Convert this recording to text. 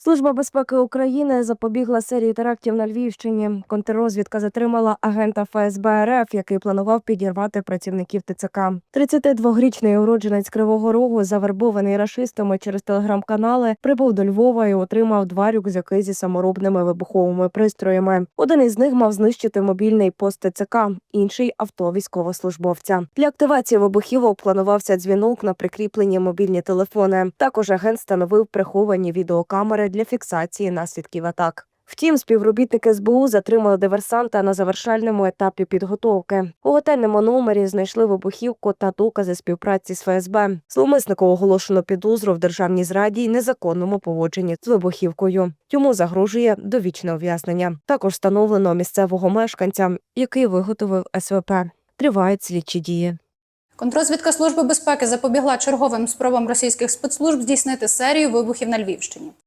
Служба безпеки України запобігла серії терактів на Львівщині. Контррозвідка затримала агента ФСБ РФ, який планував підірвати працівників ТЦК. 32-річний уродженець Кривого Рогу, завербований рашистами через телеграм-канали, прибув до Львова і отримав два рюкзаки зі саморобними вибуховими пристроями. Один із них мав знищити мобільний пост ТЦК, інший авто військовослужбовця. Для активації вибухівок планувався дзвінок на прикріплені мобільні телефони. Також агент встановив приховані відеокамери для фіксації наслідків атак. Втім, співробітники СБУ затримали диверсанта на завершальному етапі підготовки. У готельному номері знайшли вибухівку та докази співпраці з ФСБ. Зловмиснику оголошено підозру в державній зраді й незаконному поводженні з вибухівкою. Йому загрожує довічне ув'язнення. Також встановлено місцевого мешканця, який виготовив СВП. Тривають слідчі дії. Контрозвідка Служби безпеки запобігла черговим спробам російських спецслужб здійснити серію вибухів на Львівщині.